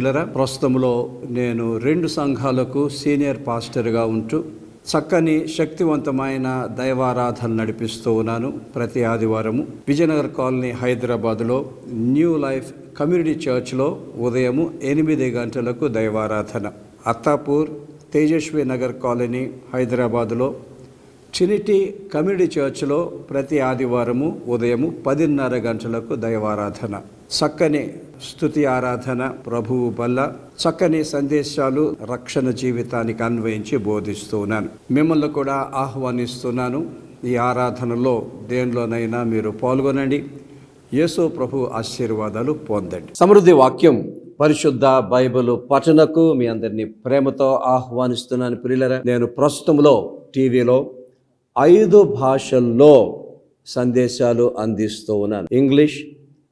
ప్రియులరా ప్రస్తుతంలో నేను రెండు సంఘాలకు సీనియర్ పాస్టర్గా ఉంటూ చక్కని శక్తివంతమైన దైవారాధన నడిపిస్తూ ఉన్నాను ప్రతి ఆదివారము. విజయనగర్ కాలనీ హైదరాబాద్లో న్యూ లైఫ్ కమ్యూనిటీ చర్చ్లో ఉదయము ఎనిమిది గంటలకు దైవారాధన. అత్తాపూర్ తేజస్వి నగర్ కాలనీ హైదరాబాదులో ట్రినిటీ కమ్యూనిటీ చర్చ్లో ప్రతి ఆదివారము ఉదయము పదిన్నర గంటలకు దైవారాధన. చక్కని స్తుతి ఆరాధన ప్రభువు బల్ల చక్కని సందేశాలు రక్షణ జీవితానికి అన్వయించి బోధిస్తూ ఉన్నాను మిమ్మల్ని కూడా ఆహ్వానిస్తున్నాను. ఈ ఆరాధనలో దేనిలోనైనా మీరు పాల్గొనండి. యేసు ప్రభు ఆశీర్వాదాలు పొందండి. సమృద్ధి వాక్యం పరిశుద్ధ బైబిల్ పఠనకు మీ అందరినీ ప్రేమతో ఆహ్వానిస్తున్నాను. ప్రియులరా నేను ప్రస్తుతంలో టీవీలో ఐదు భాషల్లో సందేశాలు అందిస్తూ ఉన్నాను. English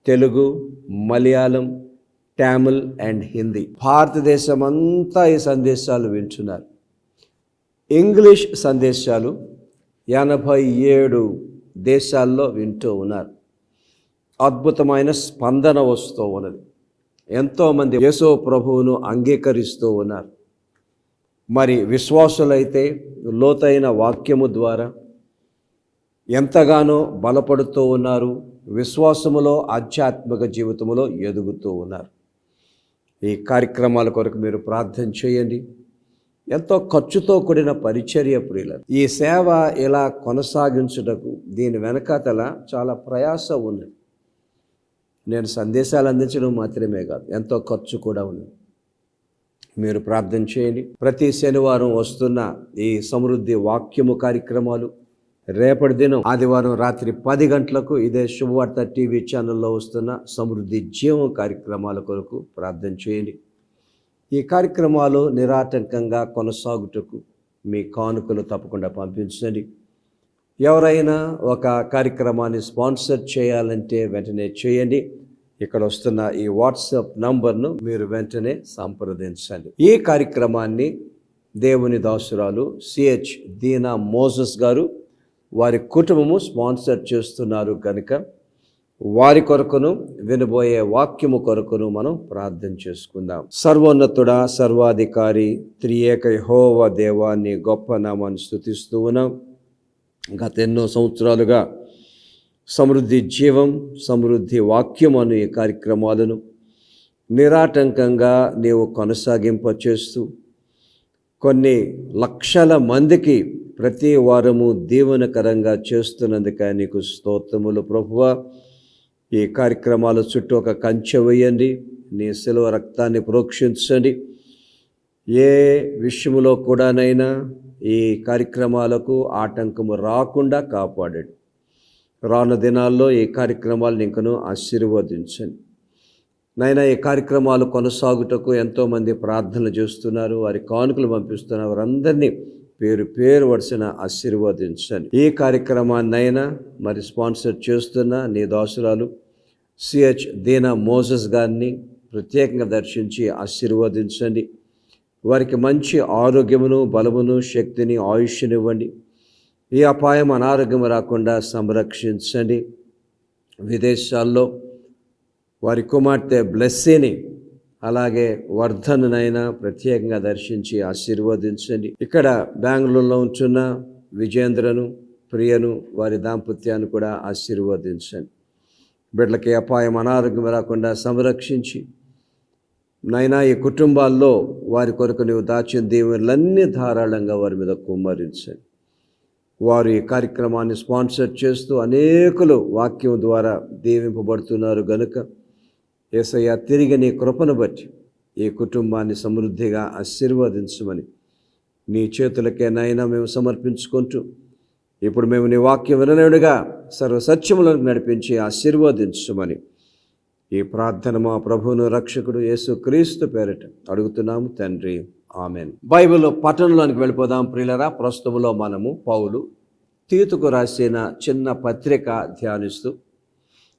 Telugu Malayalam Tamil and Hindi. భారతదేశం అంతా ఈ సందేశాలు వింటున్నారు. ఇంగ్లీష్ సందేశాలు ఎనభై ఏడు దేశాల్లో వింటూ ఉన్నారు. అద్భుతమైన స్పందన వస్తూ ఉన్నది. ఎంతోమంది యేసో ప్రభువును అంగీకరిస్తూ ఉన్నారు. మరి విశ్వాసులైతే లోతైన వాక్యము ద్వారా ఎంతగానో బలపడుతూ ఉన్నారు విశ్వాసములో ఆధ్యాత్మిక జీవితంలో ఎదుగుతూ ఉన్నారు. ఈ కార్యక్రమాల కొరకు మీరు ప్రార్థన చేయండి. ఎంతో ఖర్చుతో కూడిన పరిచర్య ప్రియులు ఈ సేవ ఇలా కొనసాగించుటకు దీని వెనకాతల చాలా ప్రయాస ఉన్నది. నేను సందేశాలు అందించడం మాత్రమే కాదు ఎంతో ఖర్చు కూడా ఉంది మీరు ప్రార్థన చేయండి. ప్రతి శనివారం వస్తున్న ఈ సమృద్ధి వాక్యము కార్యక్రమాలు రేపటి దినం ఆదివారం రాత్రి పది గంటలకు ఇదే శుభవార్త టీవీ ఛానల్లో వస్తున్న సమృద్ధి జీవం కార్యక్రమాల కొరకు ప్రార్థన చేయండి. ఈ కార్యక్రమాలు నిరాటంకంగా కొనసాగుటకు మీ కానుకలు తప్పకుండా పంపించండి. ఎవరైనా ఒక కార్యక్రమాన్ని స్పాన్సర్ చేయాలంటే వెంటనే చేయండి. ఇక్కడ వస్తున్న ఈ వాట్సాప్ నంబర్ను మీరు వెంటనే సంప్రదించండి. ఈ కార్యక్రమాన్ని దేవుని దాసురాలు సిహెచ్ దీనా మోసస్ గారు వారి కుటుంబము స్పాన్సర్ చేస్తున్నారు కనుక వారి కొరకును వినబోయే వాక్యము కొరకును మనం ప్రార్థన చేసుకుందాం. సర్వోన్నతుడ సర్వాధికారి త్రియేక హోవ దేవాన్ని గొప్ప నామాన్ని స్థుతిస్తూ ఉన్నాం. గత ఎన్నో సంవత్సరాలుగా సమృద్ధి జీవం సమృద్ధి వాక్యం అనే ఈ కార్యక్రమాలను నిరాటంకంగా నీవు కొనసాగింప చేస్తూ కొన్ని లక్షల మందికి ప్రతి వారము దీవనకరంగా చేస్తున్నందుక నీకు స్తోత్రములు. ప్రభువ ఈ కార్యక్రమాల చుట్టూ ఒక కంచె వేయండి నీ సెలవు రక్తాన్ని ప్రోక్షించండి. ఏ విషయంలో కూడానైనా ఈ కార్యక్రమాలకు ఆటంకము రాకుండా కాపాడండి. రాను దినాల్లో ఈ కార్యక్రమాలను ఇంకను ఆశీర్వదించండి. నైనా ఈ కార్యక్రమాలు కొనసాగుటకు ఎంతోమంది ప్రార్థనలు చేస్తున్నారు వారి కానుకలు పంపిస్తున్నారు వారందరినీ పేరు పేరు వడిసిన ఆశీర్వదించండి. ఈ కార్యక్రమాన్నైనా మరి స్పాన్సర్ చేస్తున్న నీ దాసురాలు సిహెచ్ దీనా మోసస్ గారిని ప్రత్యేకంగా దర్శించి ఆశీర్వదించండి. వారికి మంచి ఆరోగ్యమును బలమును శక్తిని ఆయుష్నివ్వండి ఈ అపాయం అనారోగ్యం రాకుండా సంరక్షించండి. విదేశాల్లో వారి కుమార్తె బ్లెస్సీని అలాగే వర్ధననైనా ప్రత్యేకంగా దర్శించి ఆశీర్వదించండి. ఇక్కడ బెంగళూరులో ఉంటున్న విజేంద్రను ప్రియను వారి దాంపత్యాన్ని కూడా ఆశీర్వదించండి. బిడ్డలకి అపాయం అనారోగ్యం రాకుండా సంరక్షించి నైనా ఈ కుటుంబాల్లో వారి కొరకు నీవు దాచిన దీవెనలన్నీ ధారాళంగా వారి మీద కుమ్మరించండి. వారు ఈ కార్యక్రమాన్ని స్పాన్సర్ చేస్తూ అనేకులు వాక్యం ద్వారా దీవింపబడుతున్నారు గనుక ఏసయ్య తిరిగి నీ కృపను బట్టి ఈ కుటుంబాన్ని సమృద్ధిగా ఆశీర్వదించమని నీ చేతులకే నైనా మేము సమర్పించుకుంటూ ఇప్పుడు మేము నీ వాక్యం వినలేడుగా సర్వసత్యములను నడిపించి ఆశీర్వదించమని ఈ ప్రార్థన మా ప్రభువును రక్షకుడు యేసు క్రీస్తు పేరిట అడుగుతున్నాము తండ్రి. ఆమెన్. బైబిల్ పట్టణంలోనికి వెళ్ళిపోదాం ప్రియులరా. ప్రస్తుతంలో మనము పౌలు తీతుకు రాసిన చిన్న పత్రిక ధ్యానిస్తూ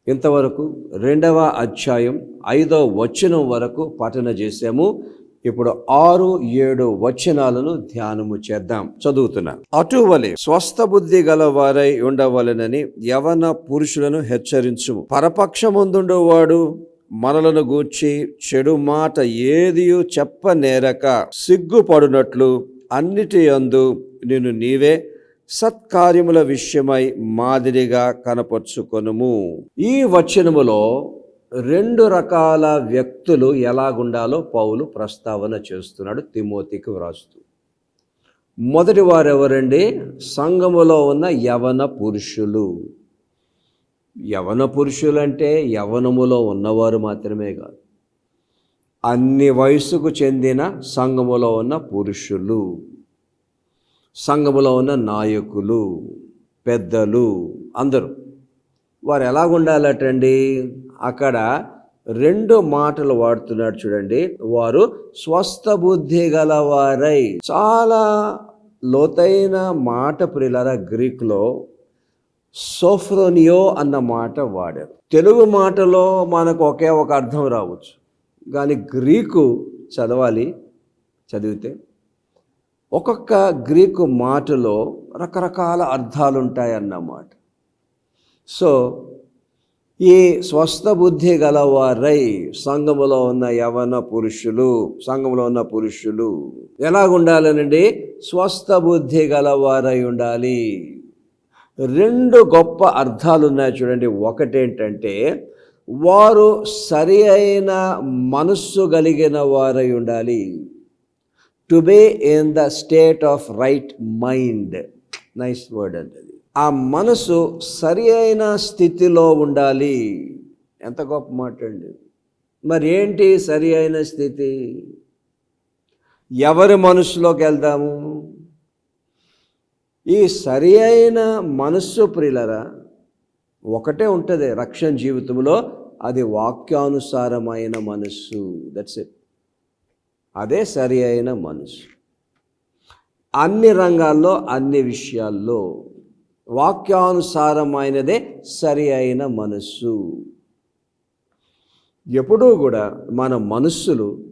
ఇంతవరకు రెండవ అధ్యాయం ఐదో వచనం వరకు పఠన చేసాము ఇప్పుడు ఆరు ఏడు వచనాలను ధ్యానము చేద్దాం. చదువుతున్నా. అటువలే స్వస్థ బుద్ధి గల వారై ఉండవలెనని యవన పురుషులను హెచ్చరించుము. పరపక్షముందుండేవాడు మనలను గూర్చి చెడు మాట ఏదియు చెప్పనేరక సిగ్గుపడునట్లు అన్నిటి యందు నేను నీవే సత్కార్యముల విషయమై మాదిరిగా కనపరుచుకొనుము. ఈ వచనములో రెండు రకాల వ్యక్తులు ఎలాగుండాలో పౌలు ప్రస్తావన చేస్తున్నాడు తిమోతికి వ్రాస్తూ. మొదటి వారెవరండి? సంఘములో ఉన్న యవన పురుషులు. యవన పురుషులు అంటే యవనములో ఉన్నవారు మాత్రమే కాదు. అన్ని వయసుకు చెందిన సంఘములో ఉన్న పురుషులు సంఘములో ఉన్న నాయకులు పెద్దలు అందరూ. వారు ఎలాగుండాలటండి? అక్కడ రెండు మాటలు వాడుతున్నాడు చూడండి. వారు స్వస్థ బుద్ధి గలవారై. చాలా లోతైన మాట ప్రియులరా గ్రీక్లో సోఫ్రోనియో అన్న మాట వాడారు. తెలుగు మాటలో మనకు ఒకే ఒక అర్థం రావచ్చు. కానీ గ్రీకు చదవాలి చదివితే. ఒక్కొక్క గ్రీకు మాటలో రకరకాల అర్థాలు ఉంటాయన్నమాట సో ఈ స్వస్థ బుద్ధి గలవారై సంఘములో ఉన్న యవన పురుషులు సంఘంలో ఉన్న పురుషులు ఎలాగుండాలనండి? స్వస్థ బుద్ధి గలవారై ఉండాలి. రెండు గొప్ప అర్థాలు ఉన్నాయి చూడండి. ఒకటేంటంటే వారు సరి అయిన మనస్సు కలిగిన వారై ఉండాలి. To be in the state of right mind. Nice word అంటే ఆ మనసు సరి అయిన స్థితిలో ఉండాలి. ఎంత గొప్ప మాట అండి. మరి ఏంటి సరి అయిన స్థితి? ఎవరి మనసులోకి వెళ్దాము? ఈ సరి అయిన మనస్సు ప్రియులరా ఒకటే ఉంటుంది రక్షణ జీవితంలో అది వాక్యానుసారమైన మనస్సు. దట్స్ ఇట్ అదే సరి అయిన మనసు అన్ని రంగాల్లో అన్ని విషయాల్లో వాక్యానుసారమైనదే సరి అయిన మనస్సు. ఎప్పుడూ కూడా మన మనస్సులు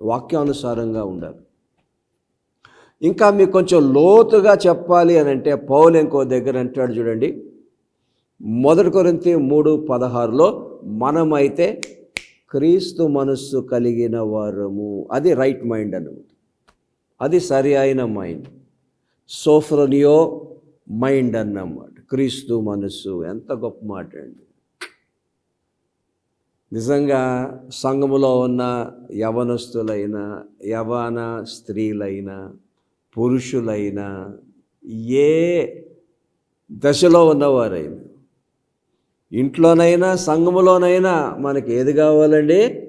వాక్యానుసారంగా ఉండాలి. ఇంకా మీకు కొంచెం లోతుగా చెప్పాలి అని అంటే పౌలు ఇంకో దగ్గర అంటాడు చూడండి. మొదటి కొరింతి మూడు పదహారులో మనమైతే క్రీస్తు మనస్సు కలిగిన వారము. అది రైట్ మైండ్ అన్నమాట. అది సరి అయిన మైండ్. సోఫ్రోనియో మైండ్ అన్నమాట. క్రీస్తు మనస్సు. ఎంత గొప్ప మాట అండి. నిజంగా సంఘములో ఉన్న యవనస్తులైన యవన స్త్రీలైనా పురుషులైనా ఏ దశలో ఉన్నవారైనా ఇంట్లోనైనా సంఘములోనైనా మనకి ఏది కావాలండి?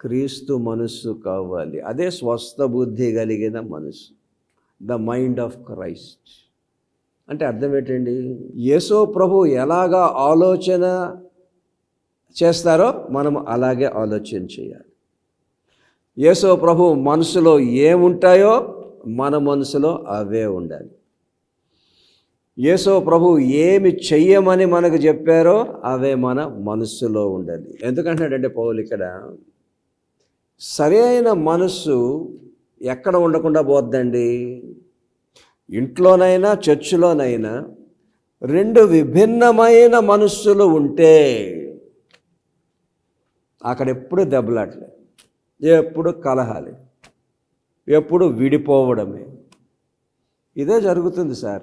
క్రీస్తు మనస్సు కావాలి. అదే స్వస్థ బుద్ధి కలిగిన మనస్సు. The mind of Christ. అంటే అర్థం ఏంటండి? యేసో ప్రభు ఎలాగా ఆలోచన చేస్తారో మనం అలాగే ఆలోచన చేయాలి. యేసో ప్రభు మనసులో ఏముంటాయో మన మనసులో అవే ఉండాలి. యేసో ప్రభు ఏమి చెయ్యమని మనకు చెప్పారో అవే మన మనస్సులో ఉండాలి. ఎందుకంటున్నాడంటే పౌలు ఇక్కడ సరైన మనస్సు ఎక్కడ ఉండకుండా పోద్దండి? ఇంట్లోనైనా చర్చిలోనైనా రెండు విభిన్నమైన మనస్సులు ఉంటే అక్కడ ఎప్పుడు దెబ్బలాట్లే ఎప్పుడు కలహాలి. ఎప్పుడు విడిపోవడమే. ఇదే జరుగుతుంది సార్.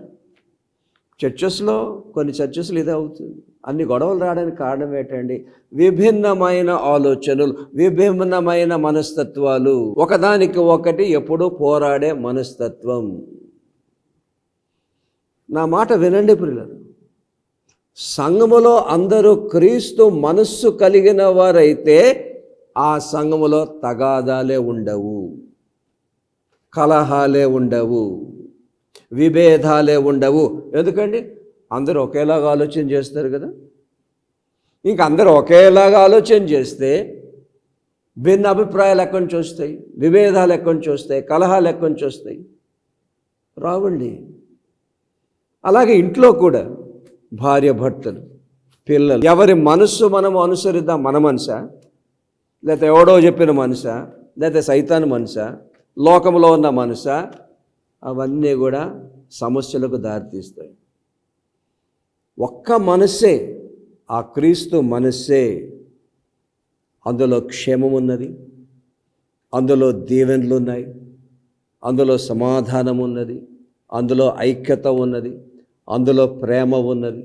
చర్చెస్లో కొన్ని చర్చస్లు ఇదే అవుతుంది. అన్ని గొడవలు రావడానికి కారణం ఏంటండి? విభిన్నమైన ఆలోచనలు విభిన్నమైన మనస్తత్వాలు. ఒకదానికి ఒకటి ఎప్పుడూ పోరాడే మనస్తత్వం. నా మాట వినండి పిల్లలు సంఘములో అందరూ క్రీస్తు మనస్సు కలిగిన వారైతే ఆ సంఘములో తగాదాలే ఉండవు. కలహాలే ఉండవు విభేదాలే ఉండవు. ఎందుకండి? అందరూ ఒకేలాగా ఆలోచన చేస్తారు కదా? ఇంక అందరూ ఒకేలాగా ఆలోచన చేస్తే భిన్న అభిప్రాయాలు ఎక్కడి నుంచి వస్తాయి? విభేదాలు ఎక్కడి నుంచి వస్తాయి? కలహాలు ఎక్కడి నుంచి వస్తాయి? రావండి. అలాగే ఇంట్లో కూడా భార్య భర్తలు పిల్లలు ఎవరి మనస్సు మనం అనుసరిద్దాం మన మనసా? లేకపోతే ఎవడో చెప్పిన మనసా? లేకపోతే సైతాన్ మనసా? లోకంలో ఉన్న మనసా అవన్నీ కూడా సమస్యలకు దారితీస్తాయి. ఒక్క మనస్సే ఆ క్రీస్తు మనస్సే అందులో క్షేమం ఉన్నది అందులో దీవెనలు ఉన్నాయి అందులో సమాధానం ఉన్నది అందులో ఐక్యత ఉన్నది అందులో ప్రేమ ఉన్నది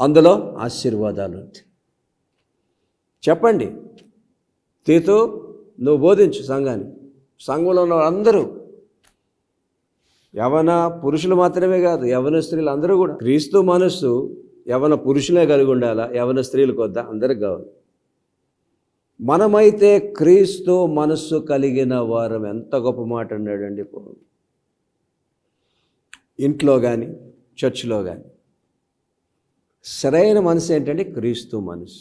అందులో ఆశీర్వాదాలు ఉంటాయి. చెప్పండి తీతో నువ్వు బోధించు సంఘాన్ని సంఘంలో ఉన్న అందరూ యవన పురుషులు మాత్రమే కాదు యవన స్త్రీలు అందరూ కూడా. క్రీస్తు మనస్సు యవన పురుషులే కలిగి ఉండాలా? యవన స్త్రీలకు వద్దా అందరికి కావాలి. మనమైతే క్రీస్తు మనస్సు కలిగిన వారం. ఎంత గొప్ప మాట అన్నాడండి ఇంట్లో కానీ చర్చిలో కానీ సరైన మనసు ఏంటంటే క్రీస్తు మనసు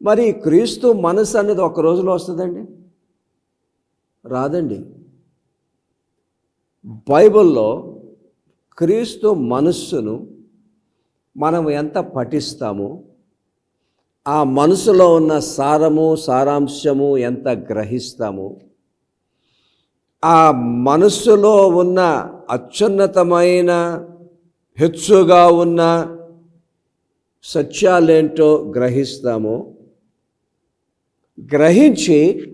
మరి క్రీస్తు మనసు అనేది ఒక రోజులో వస్తుందండి? రాదండి. బైబిల్లో క్రీస్తు మనస్సును మనం ఎంత పఠిస్తామో? ఆ మనసులో ఉన్న సారము సారాంశము ఎంత గ్రహిస్తామో? ఆ మనస్సులో ఉన్న అత్యున్నతమైన హెచ్చుగా ఉన్న సత్యాలేంటో గ్రహిస్తామో? గ్రహించి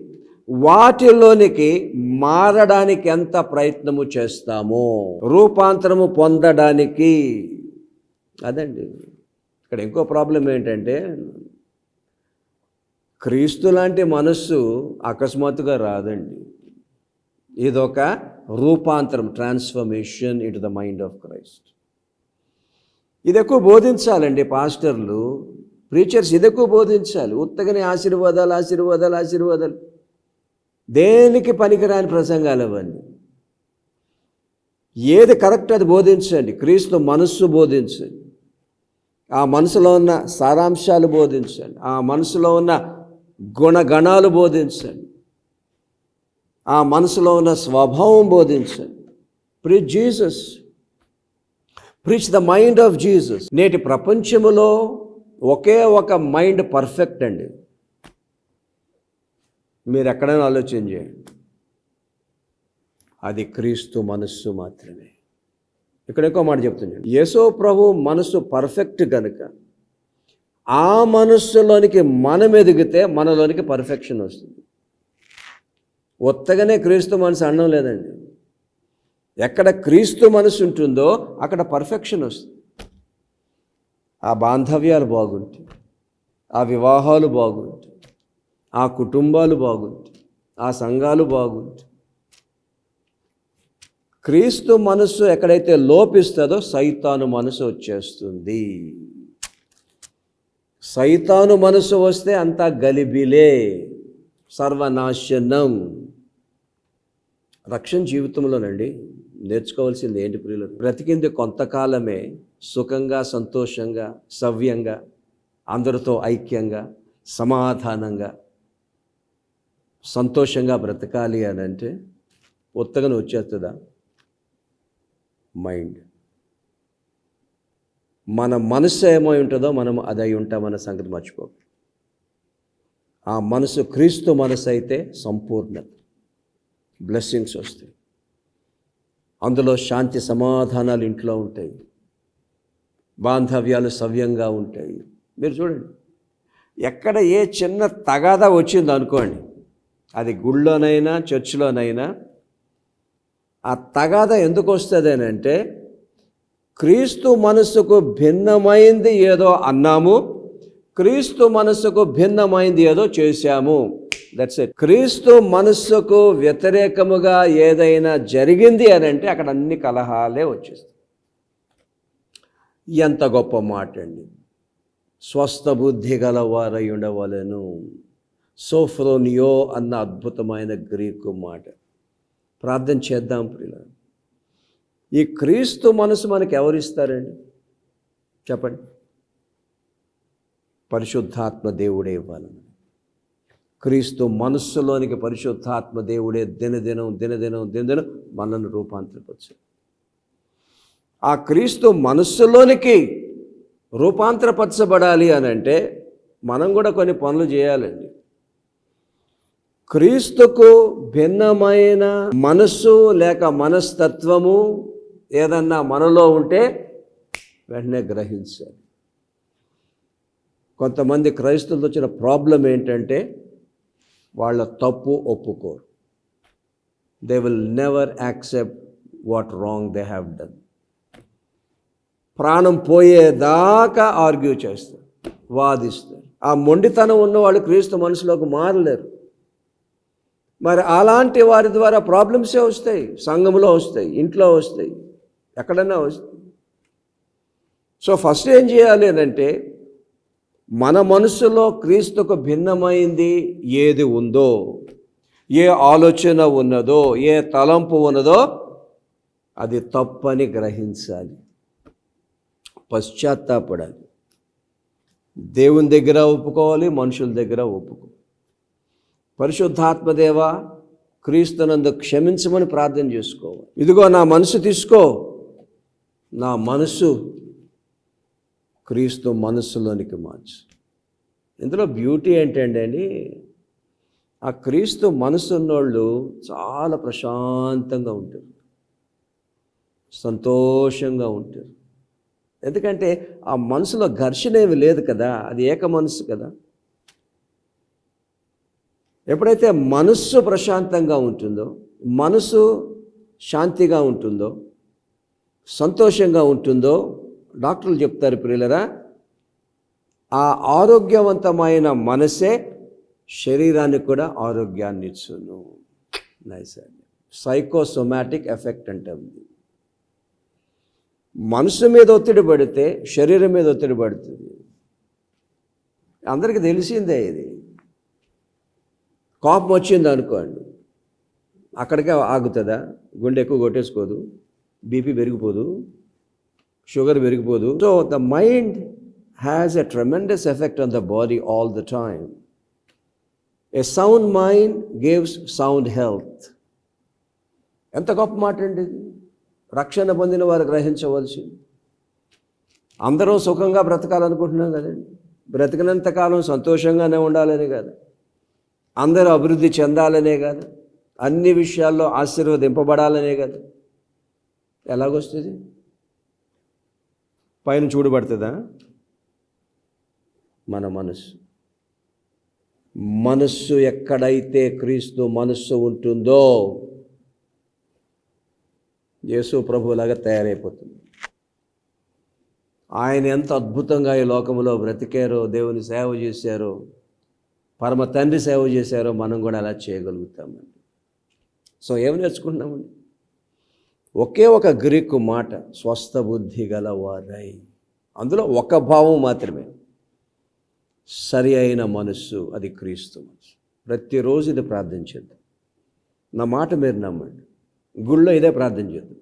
వాటిలోనికి మారడానికి ఎంత ప్రయత్నము చేస్తామో రూపాంతరము పొందడానికి. అదండి. ఇక్కడ ఇంకో ప్రాబ్లం ఏంటంటే క్రీస్తు లాంటి మనస్సు అకస్మాత్తుగా రాదండి. ఇదొక రూపాంతరం ట్రాన్స్ఫర్మేషన్ ఇటు ద మైండ్ ఆఫ్ క్రైస్ట్ ఇది ఎక్కువ బోధించాలండి పాస్టర్లు ప్రీచర్స్ ఇది ఎక్కువ బోధించాలి. ఉత్తగని ఆశీర్వాదాలు ఆశీర్వాదాలు ఆశీర్వాదాలు. దేనికి పనికిరాని ప్రసంగాలు అవన్నీ? ఏది కరెక్ట్ అది బోధించండి. క్రీస్తు మనస్సు బోధించండి. ఆ మనసులో ఉన్న సారాంశాలు బోధించండి. ఆ మనసులో ఉన్న గుణగణాలు బోధించండి. ఆ మనసులో ఉన్న స్వభావం బోధించండి. Preach Jesus preach the mind of Jesus నేటి ప్రపంచములో ఒకే ఒక మైండ్ పర్ఫెక్ట్ అండి. మీరు ఎక్కడైనా ఆలోచన చేయండి. అది క్రీస్తు మనస్సు మాత్రమే. ఇక్కడ ఎక్కువ మాట చెప్తున్నాను యేసో ప్రభు మనస్సు పర్ఫెక్ట్ కనుక ఆ మనస్సులోనికి మనం ఎదిగితే మనలోనికి పర్ఫెక్షన్ వస్తుంది. ఒత్తగానే క్రీస్తు మనసు అనడం లేదండి. ఎక్కడ క్రీస్తు మనసు ఉంటుందో అక్కడ పర్ఫెక్షన్ వస్తుంది. ఆ బాంధవ్యాలు బాగుంటాయి. ఆ వివాహాలు బాగుంటాయి. ఆ కుటుంబాలు బాగుంటాయి ఆ సంఘాలు బాగుంటాయి క్రీస్తు మనస్సు ఎక్కడైతే లోపిస్తుందో సైతాను మనసు వచ్చేస్తుంది. సైతాను మనసు వస్తే అంతా గలిబిలే సర్వనాశనం. రక్షణ జీవితంలోనండి నేర్చుకోవాల్సింది ఏంటి ప్రియులు? బ్రతికింది కొంతకాలమే సుఖంగా సంతోషంగా సవ్యంగా అందరితో ఐక్యంగా సమాధానంగా సంతోషంగా బ్రతకాలి అని అంటే ఉత్తగను వచ్చేస్తుందా? మైండ్ మన మనసు ఏమై ఉంటుందో మనం అది అయి ఉంటామన్న సంగతి మర్చిపో ఆ మనసు క్రీస్తు మనసు అయితే సంపూర్ణత బ్లెస్సింగ్స్ వస్తాయి. అందులో శాంతి సమాధానాలు ఇంట్లో ఉంటాయి. బాంధవ్యాలు సవ్యంగా ఉంటాయి. మీరు చూడండి. ఎక్కడ ఏ చిన్న తగాదా వచ్చిందో అనుకోండి అది గుళ్ళోనైనా చర్చిలోనైనా ఆ తగాద ఎందుకు వస్తుంది అని అంటే క్రీస్తు మనస్సుకు భిన్నమైంది ఏదో అన్నాము క్రీస్తు మనస్సుకు భిన్నమైంది ఏదో చేశాము. దట్స్ ఇట్ క్రీస్తు మనస్సుకు వ్యతిరేకముగా ఏదైనా జరిగింది అని అంటే అక్కడ అన్ని కలహాలే వచ్చేస్తాయి. ఎంత గొప్ప మాట అండి స్వస్థ బుద్ధి గలవారై ఉండవలను. సోఫ్రోనియో అన్న అద్భుతమైన గ్రీకు మాట. ప్రార్థన చేద్దాం ప్రియుల ఈ క్రీస్తు మనసు మనకు ఎవరిస్తారండి? చెప్పండి. పరిశుద్ధాత్మ దేవుడే ఇవ్వాలని క్రీస్తు మనస్సులోనికి పరిశుద్ధాత్మ దేవుడే దినదినం దినదినం దినదినం మనల్ని రూపాంతరపరచు ఆ క్రీస్తు మనస్సులోనికి రూపాంతరపరచబడాలి అని అంటే మనం కూడా కొన్ని పనులు చేయాలండి. క్రీస్తుకు భిన్నమైన మనస్సు లేక మనస్తత్వము ఏదన్నా మనలో ఉంటే వెంటనే గ్రహించాలి. కొంతమంది క్రైస్తవులతో వచ్చిన ప్రాబ్లం ఏంటంటే వాళ్ళ తప్పు ఒప్పుకోరు. They will never accept what wrong they have done ప్రాణం పోయేదాకా ఆర్గ్యూ చేస్తారు వాదిస్తారు. ఆ మొండితనం ఉన్న వాళ్ళు క్రీస్తు మనసులోకి మారలేరు. మరి అలాంటి వారి ద్వారా ప్రాబ్లమ్సే వస్తాయి సంఘంలో వస్తాయి ఇంట్లో వస్తాయి ఎక్కడైనా వస్తాయి. సో ఫస్ట్ ఏం చేయాలి అని అంటే మన మనసులో క్రీస్తుకు భిన్నమైంది ఏది ఉందో ఏ ఆలోచన ఉన్నదో ఏ తలంపు ఉన్నదో అది తప్పని గ్రహించాలి. పశ్చాత్తాపడాలి. దేవుని దగ్గర ఒప్పుకోవాలి మనుషుల దగ్గర ఒప్పుకోవాలి పరిశుద్ధాత్మదేవ క్రీస్తునందు క్షమించమని ప్రార్థన చేసుకో. ఇదిగో నా మనసు తీసుకో. నా మనసు క్రీస్తు మనస్సులోనికి మార్చు. ఇందులో బ్యూటీ ఏంటంటే అండి ఆ క్రీస్తు మనసు ఉన్నోళ్ళు చాలా ప్రశాంతంగా ఉంటారు. సంతోషంగా ఉంటారు. ఎందుకంటే ఆ మనసులో ఘర్షణ ఏమి లేదు కదా అది ఏక మనసు కదా. ఎప్పుడైతే మనస్సు ప్రశాంతంగా ఉంటుందో మనసు శాంతిగా ఉంటుందో సంతోషంగా ఉంటుందో డాక్టర్లు చెప్తారు ప్రియులరా ఆ ఆరోగ్యవంతమైన మనసే శరీరానికి కూడా ఆరోగ్యాన్ని ఇచ్చును. నైస్ అండి సైకోసొమాటిక్ ఎఫెక్ట్ అంటే ఉంది. మనసు మీద ఒత్తిడి పడితే శరీరం మీద ఒత్తిడి పడుతుంది. అందరికీ తెలిసిందే ఇది. కోపం వచ్చింది అనుకోండి. అక్కడికే ఆగుతుందా? గుండె ఎక్కువ కొట్టేసుకోదు. బీపీ పెరిగిపోదు. Sugar పెరిగిపోదు. So the mind has a tremendous effect on the body all the time. A sound mind gives sound health. ఎంత గొప్ప మాట అండి ఇది. రక్షణ పొందిన వారు గ్రహించవలసి. అందరూ సుఖంగా బ్రతకాలనుకుంటున్నాం కదండి. బ్రతికినంత కాలం సంతోషంగానే ఉండాలని కాదు. అందరూ అభివృద్ధి చెందాలనే కాదు అన్ని విషయాల్లో ఆశీర్వదింపబడాలనే కాదు. ఎలాగొస్తుంది? పైన చూడబడుతుందా? మన మనస్సు. మనస్సు ఎక్కడైతే క్రీస్తు మనస్సు ఉంటుందో యేసు ప్రభువులాగా తయారైపోతుంది. ఆయన ఎంత అద్భుతంగా ఈ లోకంలో బ్రతికారో దేవుని సేవ చేశారో పరమ తండ్రి సేవ చేశారో మనం కూడా అలా చేయగలుగుతామండి. సో ఏం నేర్చుకుంటున్నామండి? ఒకే ఒక గ్రీకు మాట స్వస్థ బుద్ధి గలవారై. అందులో ఒక భావం మాత్రమే. సరి అయిన మనస్సు అది క్రీస్తు మనసు ప్రతిరోజు ఇది ప్రార్థించేద్దాం నా మాట మీరు నమ్మండి. గుళ్ళో ఇదే ప్రార్థన చేద్దాం.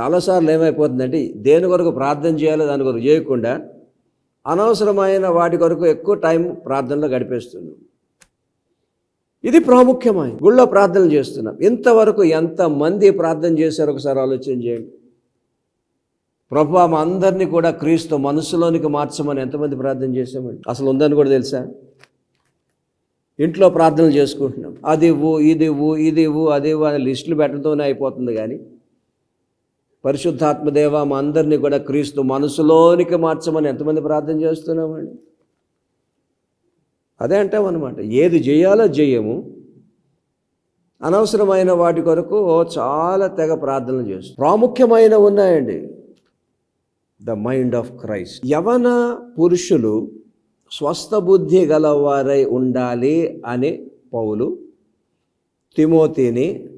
చాలాసార్లు ఏమైపోతుందంటే దేని కొరకు ప్రార్థన చేయాలో దాని కొరకు చేయకుండా అనవసరమైన వాటి కొరకు ఎక్కువ టైం ప్రార్థనలో గడిపేస్తున్నాం. ఇది ప్రాముఖ్యమైన గుళ్ళో ప్రార్థనలు చేస్తున్నాం. ఇంతవరకు ఎంతమంది ప్రార్థన చేశారో ఒకసారి ఆలోచన చేయండి. ప్రభు మా అందరినీ కూడా క్రీస్తు మనసులోనికి మార్చమని ఎంతమంది ప్రార్థన చేసామండి అసలు ఉందని కూడా తెలుసా? ఇంట్లో ప్రార్థనలు చేసుకుంటున్నాం. అది ఇవ్వు ఇది ఇవ్వు ఇది ఇవ్వు అది ఇవ్వు అని లిస్టులు పెట్టడంతోనే అయిపోతుంది కానీ పరిశుద్ధాత్మదేవ మా అందరినీ కూడా క్రీస్తు మనసులోనికి మార్చమని ఎంతమంది ప్రార్థన చేస్తున్నామండి? అదే అంటాం అనమాట ఏది చేయాలో చేయము అనవసరమైన వాటి కొరకు చాలా తెగ ప్రార్థనలు చేస్తాం ప్రాముఖ్యమైన ఉన్నాయండి. The mind of Christ. యవన పురుషులు స్వస్థ బుద్ధి గలవారై ఉండాలి అని పౌలు తిమోతిని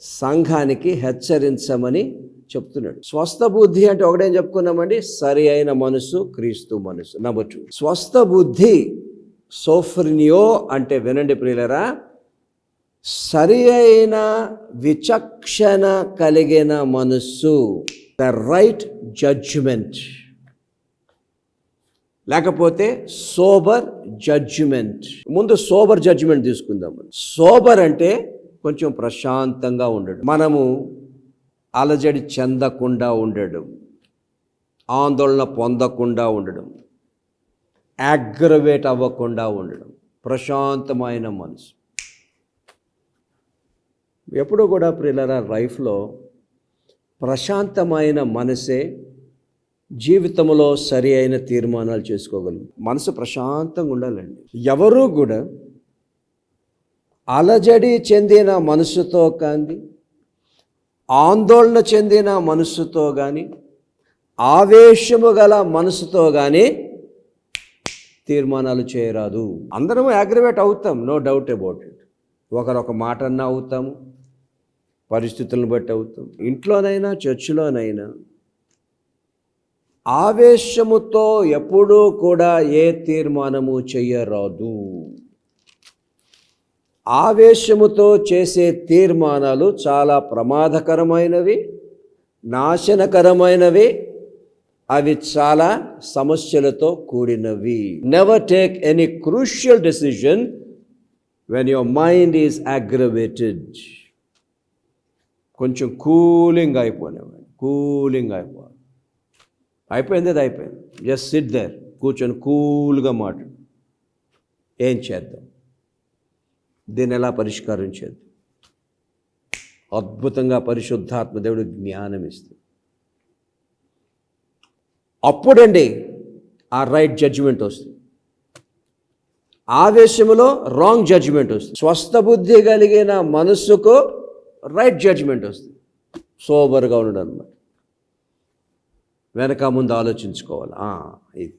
సంఘానికి హెచ్చరించమని చెప్తున్నాడు. స్వస్థ బుద్ధి అంటే ఒకటేం చెప్పుకున్నామండి సరి అయిన మనసు క్రీస్తు మనసు నెంబర్ టూ స్వస్థ బుద్ధి సోఫ్రినియో అంటే వినండి ప్రియులరా సరి అయిన విచక్షణ కలిగిన మనస్సు ద రైట్ జడ్జిమెంట్. లేకపోతే సోబర్ జడ్జిమెంట్. ముందు సోబర్ జడ్జిమెంట్ తీసుకుందాం సోబర్ అంటే కొంచెం ప్రశాంతంగా ఉండడం. మనము అలజడి చెందకుండా ఉండడం. ఆందోళన పొందకుండా ఉండడం. యాగ్రవేట్ అవ్వకుండా ఉండడం. ప్రశాంతమైన మనసు. ఎప్పుడూ కూడా ప్రిల్లరా లైఫ్లో ప్రశాంతమైన మనసే జీవితంలో సరి అయిన తీర్మానాలు చేసుకోగలం మనసు ప్రశాంతంగా ఉండాలండి. ఎవరూ కూడా అలజడి చెందిన మనసుతో కానీ ఆందోళన చెందిన మనసుతో కానీ ఆవేశము గల మనసుతో కానీ తీర్మానాలు చేయరాదు. అందరం అగ్రివేట్ అవుతాం నో డౌట్ అబౌట్ ఇట్ ఒకరొక మాట అన్నా అవుతాము పరిస్థితులను బట్టి అవుతాం. ఇంట్లోనైనా చర్చిలోనైనా ఆవేశముతో ఎప్పుడూ కూడా ఏ తీర్మానము చెయ్యరాదు. ఆవేశముతో చేసే తీర్మానాలు చాలా ప్రమాదకరమైనవి నాశనకరమైనవి. అవి చాలా సమస్యలతో కూడినవి. Never take any crucial decision when your mind is aggravated కొంచెం కూలింగ్ అయిపోయినవి కూలింగ్ అయిపోవాలి. అయిపోయింది అది అయిపోయింది. జస్ట్ సిట్ దేర్ కూర్చొని కూల్గా మాట్లాడు. ఏం చేద్దాం? దీన్ని ఎలా పరిష్కారం చేద్దాం? అద్భుతంగా పరిశుద్ధాత్మ దేవుడు జ్ఞానం ఇస్తుంది. అప్పుడండి ఆ రైట్ జడ్జిమెంట్ వస్తుంది. ఆవేశంలో రాంగ్ జడ్జిమెంట్ వస్తుంది. స్వస్థ బుద్ధి కలిగిన మనస్సుకు రైట్ జడ్జిమెంట్ వస్తుంది. సోబర్గా ఉండడం అనమాట వెనక ముందు ఆలోచించుకోవాలి. ఇది.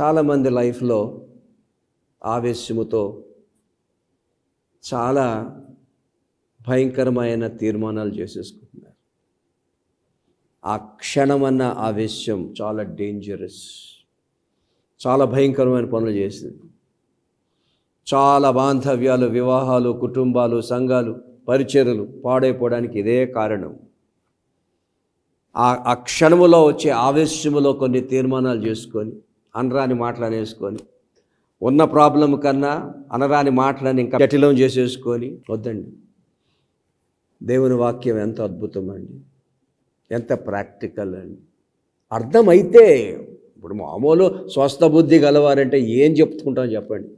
చాలామంది లైఫ్లో ఆవేశముతో చాలా భయంకరమైన తీర్మానాలు చేసేసుకుంటున్నారు. ఆ క్షణమన్న విషయం చాలా డేంజరస్ చాలా భయంకరమైన పనులు చేసింది. చాలా బాంధవ్యాలు వివాహాలు కుటుంబాలు సంఘాలు పరిచర్లు పాడైపోవడానికి ఇదే కారణం. ఆ ఆ క్షణములో వచ్చే ఆవేశములో కొన్ని తీర్మానాలు చేసుకొని అనరాని మాటలు అనేసుకొని ఉన్న ప్రాబ్లం కన్నా అనరాని మాటలని ఇంకా జటిలం చేసేసుకొని వద్దండి. దేవుని వాక్యం ఎంత అద్భుతం అండి ఎంత ప్రాక్టికల్ అండి. అర్థమైతే ఇప్పుడు మామూలు స్వస్థ బుద్ధి గలవారంటే ఏం చెప్పుకుంటాం చెప్పండి.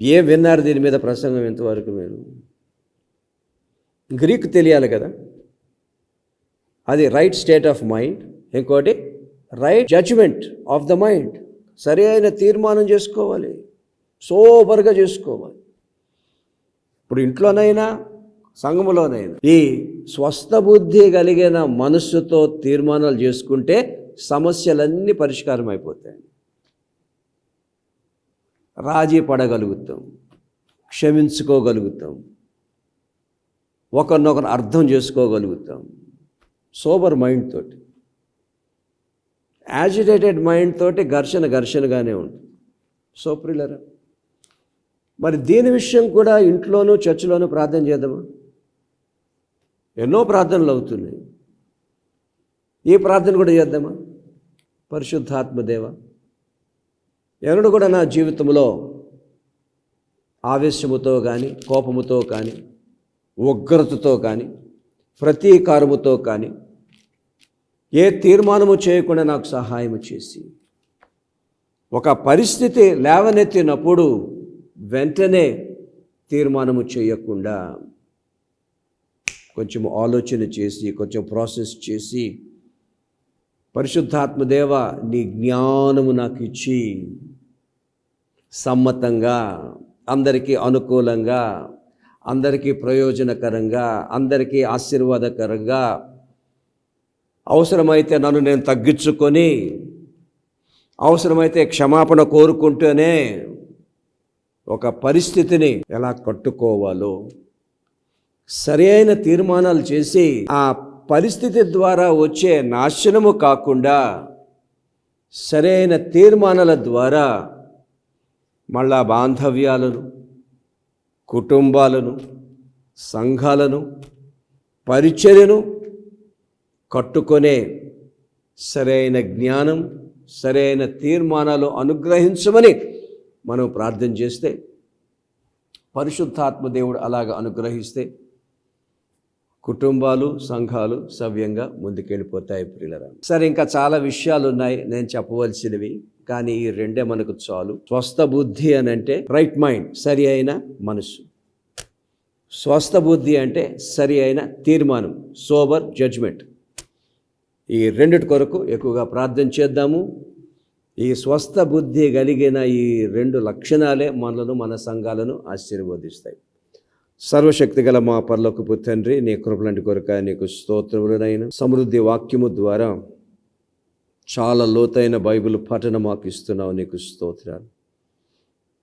ఏం విన్నారు దీని మీద ప్రసంగం ఎంతవరకు మీరు? గ్రీక్ తెలియాలి కదా. అది రైట్ స్టేట్ ఆఫ్ మైండ్ ఇంకోటి right judgement of the mind. సరి అయిన తీర్మానం చేసుకోవాలి. సోబర్గా చేసుకోవాలి. ఇప్పుడు ఇంట్లోనైనా సంఘములోనైనా ఈ స్వస్థ బుద్ధి కలిగిన మనస్సుతో తీర్మానాలు చేసుకుంటే సమస్యలన్నీ పరిష్కారం అయిపోతాయి. రాజీ పడగలుగుతాం క్షమించుకోగలుగుతాం ఒకరినొకరు అర్థం చేసుకోగలుగుతాం సోబర్ మైండ్ తోటి. యాజిటేటెడ్ మైండ్ తోటి ఘర్షణ ఘర్షణగానే ఉంటుంది. సో మరి దీని విషయం కూడా ఇంట్లోనూ చర్చిలోనూ ప్రార్థన చేద్దామా? ఎన్నో ప్రార్థనలు అవుతున్నాయి. ఈ ప్రార్థన కూడా చేద్దామా? పరిశుద్ధాత్మదేవ ఎవరు కూడా నా జీవితంలో ఆవేశముతో కానీ కోపముతో కానీ ఉగ్రతతో కానీ ప్రతీకారముతో కానీ ఏ తీర్మానము చేయకుండా నాకు సహాయం చేసి. ఒక పరిస్థితి లేవనెత్తినప్పుడు వెంటనే తీర్మానము చేయకుండా కొంచెం ఆలోచన చేసి కొంచెం ప్రాసెస్ చేసి పరిశుద్ధాత్మదేవ నీ జ్ఞానము నాకు ఇచ్చి సమ్మతంగా అందరికీ అనుకూలంగా అందరికీ ప్రయోజనకరంగా అందరికీ ఆశీర్వాదకరంగా అవసరమైతే నన్ను నేను తగ్గించుకొని అవసరమైతే క్షమాపణ కోరుకుంటూనే ఒక పరిస్థితిని ఎలా కట్టుకోవాలో సరైన తీర్మానాలు చేసి ఆ పరిస్థితి ద్వారా వచ్చే నాశనము కాకుండా సరైన తీర్మానాల ద్వారా మళ్ళా బాంధవ్యాలను కుటుంబాలను సంఘాలను పరిచర్యను కట్టుకొనే సరైన జ్ఞానం సరైన తీర్మానాలు అనుగ్రహించమని మనం ప్రార్థన చేస్తే పరిశుద్ధాత్మ దేవుడు అలాగ అనుగ్రహిస్తే కుటుంబాలు సంఘాలు సవ్యంగా ముందుకెళ్ళిపోతాయి ప్రియులరా. సరే ఇంకా చాలా విషయాలు ఉన్నాయి నేను చెప్పవలసినవి కానీ ఈ రెండే మనకు చాలు. స్వస్థ బుద్ధి అని అంటే రైట్ మైండ్ సరి అయిన మనసు. స్వస్థ బుద్ధి అంటే సరి అయిన తీర్మానం సోబర్ జడ్జ్మెంట్ ఈ రెండిటి కొరకు ఎక్కువగా ప్రార్థన చేద్దాము. ఈ స్వస్థ బుద్ధి కలిగిన ఈ రెండు లక్షణాలే మనలను మన సంఘాలను ఆశీర్వదిస్తాయి. సర్వశక్తి గల మా పర్లోకపు తండ్రి నీ కృపలంటి కొరక నీకు స్తోత్రములనైన సమృద్ధి వాక్యము ద్వారా చాలా లోతైన బైబిల్ పఠన మాకు ఇస్తున్నావు నీకు స్తోత్రాలు.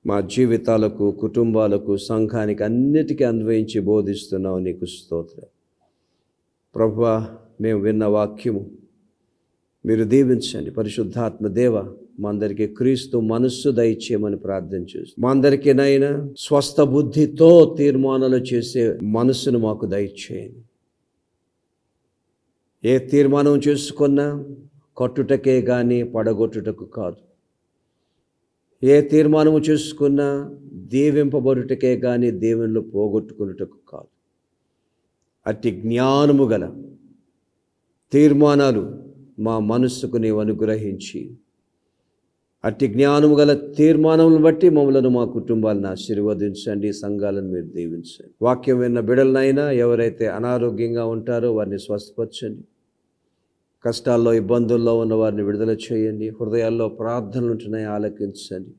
మా జీవితాలకు కుటుంబాలకు సంఘానికి అన్నిటికీ అన్వయించి బోధిస్తున్నావు నీకు స్తోత్రాలు. ప్రభా మేము విన్న వాక్యము. మీరు దీవించండి. పరిశుద్ధాత్మ దేవ మా అందరికీ క్రీస్తు మనస్సు దయచేయమని ప్రార్థన చేస్తాం. మా అందరికీనైనా స్వస్థ బుద్ధితో తీర్మానాలు చేసే మనస్సును మాకు దయచేయండి. ఏ తీర్మానం చేసుకున్నా కట్టుటకే కానీ పడగొట్టుటకు కాదు. ఏ తీర్మానము చేసుకున్నా దీవింపబడుటకే కానీ దేవుళ్ళు పోగొట్టుకున్నటకు కాదు. అట్టి జ్ఞానము గల తీర్మానాలు మా మనస్సుకు నీవు అనుగ్రహించి అట్టి జ్ఞానము గల తీర్మానములను బట్టి మమ్మలను మా కుటుంబాలను ఆశీర్వదించండి సంఘాలను మీరు దీవించండి. వాక్యం విన్న బిడలనైనా ఎవరైతే అనారోగ్యంగా ఉంటారో వారిని స్వస్థపరచండి. కష్టాల్లో ఇబ్బందుల్లో ఉన్న వారిని విడుదల చేయండి. హృదయాల్లో ప్రార్థనలు ఉంటున్నాయి ఆలకించండి.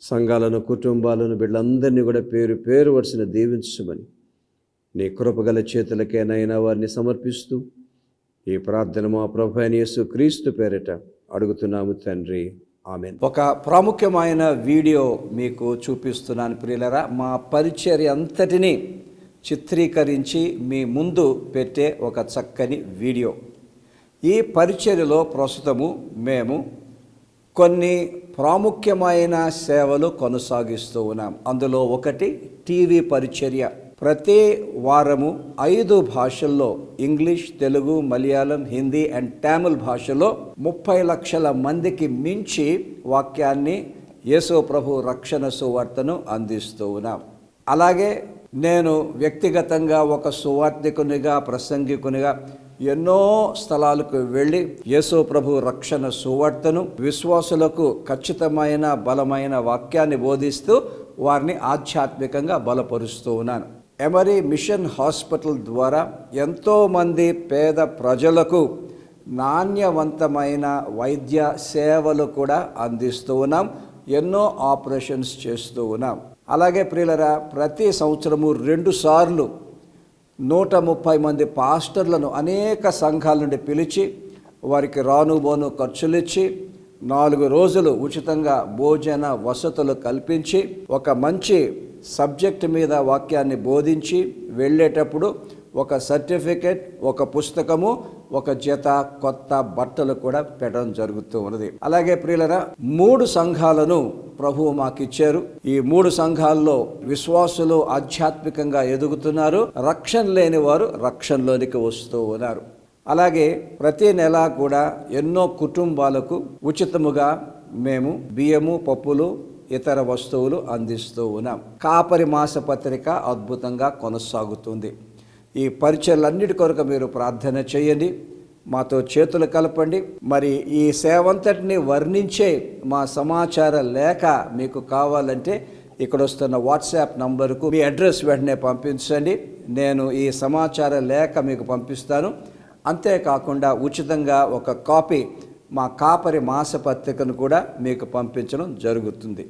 సంఘాలను కుటుంబాలను బిడ్డలందరినీ కూడా పేరు పేరు వరుసన దీవించమని నీ కృపగల చేతులకేనైనా వారిని సమర్పిస్తూ ఈ ప్రార్థన మా ప్రభు యేసు క్రీస్తు పేరిట అడుగుతున్నాము తండ్రి. ఆమె ఒక ప్రాముఖ్యమైన వీడియో మీకు చూపిస్తున్నాను ప్రియులరా. మా పరిచర్య అంతటిని చిత్రీకరించి మీ ముందు పెట్టే ఒక చక్కని వీడియో. ఈ పరిచర్యలో ప్రస్తుతము మేము కొన్ని ప్రాముఖ్యమైన సేవలు కొనసాగిస్తూ ఉన్నాం. అందులో ఒకటి టీవీ పరిచర్య. ప్రతి వారము ఐదు భాషల్లో ఇంగ్లీష్ తెలుగు మలయాళం హిందీ అండ్ తమిళ్ భాషలో ముప్పై లక్షల మందికి మించి వాక్యాన్ని యేసు ప్రభు రక్షణ సువార్తను అందిస్తూ ఉన్నాం. అలాగే నేను వ్యక్తిగతంగా ఒక సువార్థికునిగా ప్రసంగికునిగా ఎన్నో స్థలాలకు వెళ్ళి యేసో ప్రభు రక్షణ సువార్తను విశ్వాసులకు ఖచ్చితమైన బలమైన వాక్యాన్ని బోధిస్తూ వారిని ఆధ్యాత్మికంగా బలపరుస్తూ ఉన్నాను. ఎమరీ మిషన్ హాస్పిటల్ ద్వారా ఎంతోమంది పేద ప్రజలకు నాణ్యవంతమైన వైద్య సేవలు కూడా అందిస్తూ ఉన్నాం. ఎన్నో ఆపరేషన్స్ చేస్తూ ఉన్నాం. అలాగే ప్రియులరా ప్రతి సంవత్సరము రెండు సార్లు నూట ముప్పై మంది పాస్టర్లను అనేక సంఘాల నుండి పిలిచి వారికి రాను బోను ఖర్చులు ఇచ్చి నాలుగు రోజులు ఉచితంగా భోజన వసతులు కల్పించి ఒక మంచి సబ్జెక్ట్ మీద వాక్యాన్ని బోధించి వెళ్ళేటప్పుడు ఒక సర్టిఫికెట్ ఒక పుస్తకము ఒక జత కొత్త బట్టలు కూడా పెట్టడం జరుగుతూ ఉన్నది. అలాగే ప్రియులరా మూడు సంఘాలను ప్రభువు మాకు ఇచ్చారు ఈ మూడు సంఘాల్లో విశ్వాసులు ఆధ్యాత్మికంగా ఎదుగుతున్నారు. రక్షణ లేని వారు రక్షణలోనికి వస్తూ ఉన్నారు. అలాగే ప్రతి నెల కూడా ఎన్నో కుటుంబాలకు ఉచితముగా మేము బియ్యము పప్పులు ఇతర వస్తువులు అందిస్తూ ఉన్నాం. కాపరి మాస పత్రిక అద్భుతంగా కొనసాగుతుంది. ఈ పరిచయలన్నిటి కొరకు మీరు ప్రార్థన చేయండి. మాతో చేతులు కలపండి. మరి ఈ సేవంతటిని వర్ణించే మా సమాచార లేఖ మీకు కావాలంటే ఇక్కడ వస్తున్న వాట్సాప్ నంబరుకు మీ అడ్రస్ వెంటనే పంపించండి. నేను ఈ సమాచార లేఖ మీకు పంపిస్తాను. అంతేకాకుండా ఉచితంగా ఒక కాపీ మా కాపరి మాసపత్రికను కూడా మీకు పంపించడం జరుగుతుంది.